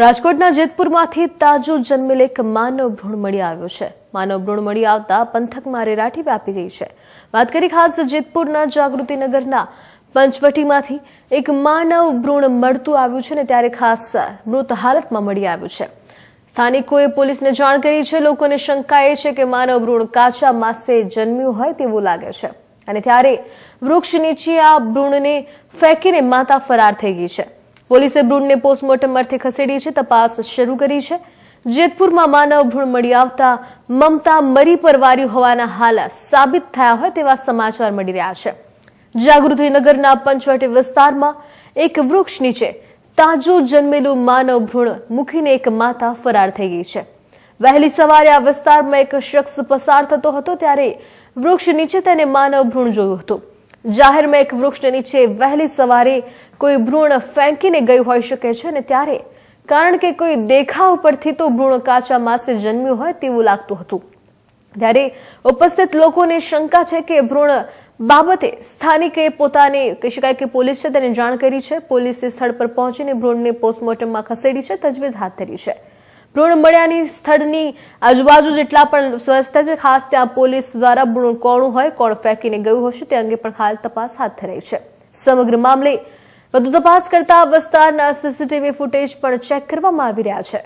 રાજકોટના જેતપુરમાંથી તાજો જન્મેલ એક માનવ ભ્રૂણ મળી આવ્યો છે. માનવ ભ્રૂણ મળી આવતા પંથકમાં રેરાટી વ્યાપી ગઈ છે. વાત કરી ખાસ જેતપુરના જાગૃતિનગરના પંચવટીમાંથી એક માનવ ભ્રૂણ મળતું આવ્યું છે ને ત્યારે ખાસ મૃત હાલતમાં મળી આવ્યું છે. સ્થાનિકોએ પોલીસને જાણ કરી છે. લોકોને શંકા એ છે કે માનવ ભ્રૂણ કાચા માસે જન્મ્યું હોય તેવું લાગે છે. અને ત્યારે વૃક્ષ નીચે આ ભ્રૂણને ફેંકીને માતા ફરાર થઈ ગઈ છે. પોલીસે ભ્રૂણને પોસ્ટમોર્ટમ અર્થે ખસેડી છે, તપાસ શરૂ કરી છે. જેતપુરમાં માનવ ભ્રૂણ મળી આવતા મમતા મરી પરવારી હોવાના હાલ સાબિત થયા હોય તેવા સમાચાર મળી રહ્યા છે. જાગૃતિનગરના પંચવટી વિસ્તારમાં એક વૃક્ષ નીચે તાજું જન્મેલું માનવ ભ્રૂણ મૂકીને એક માતા ફરાર થઈ ગઈ છે. વહેલી સવારે આ વિસ્તારમાં એક શખ્સ પસાર થતો હતો, ત્યારે વૃક્ષ નીચે તેને માનવ ભ્રૂણ જોયું હતું. જાહેરમાં એક વૃક્ષ નીચે વહેલી સવારે કોઈ ભ્રૂણ ફેંકીને ગયું હોઈ શકે છે અને ત્યારે કારણ કે કોઈ દેખાવ પરથી તો ભ્રૂણ કાચા માસે જન્મ્યું હોય તેવું લાગતું હતું. ત્યારે ઉપસ્થિત લોકોને શંકા છે કે ભ્રૂણ બાબતે સ્થાનિકે પોતાને કહી શકાય કે પોલીસ છે તેને જાણ કરી છે. પોલીસે સ્થળ પર પહોંચીને ભ્રૂણને પોસ્ટમોર્ટમમાં ખસેડી છે, તજવીજ હાથ ધરી છે. ભ્રૂણ મળ્યાની સ્થળની આજુબાજુ જેટલા પણ સ્વસ્થતા છે, ખાસ ત્યાં પોલીસ દ્વારા કોણું હોય, કોણ ફેંકીને ગયું હશે, તે અંગે પણ હાલ તપાસ હાથ ધરાઈ છે. સમગ્ર મામલે વધુ તપાસ કરતા વિસ્તારના સીસીટીવી ફૂટેજ પણ ચેક કરવામાં આવી રહ્યા છે.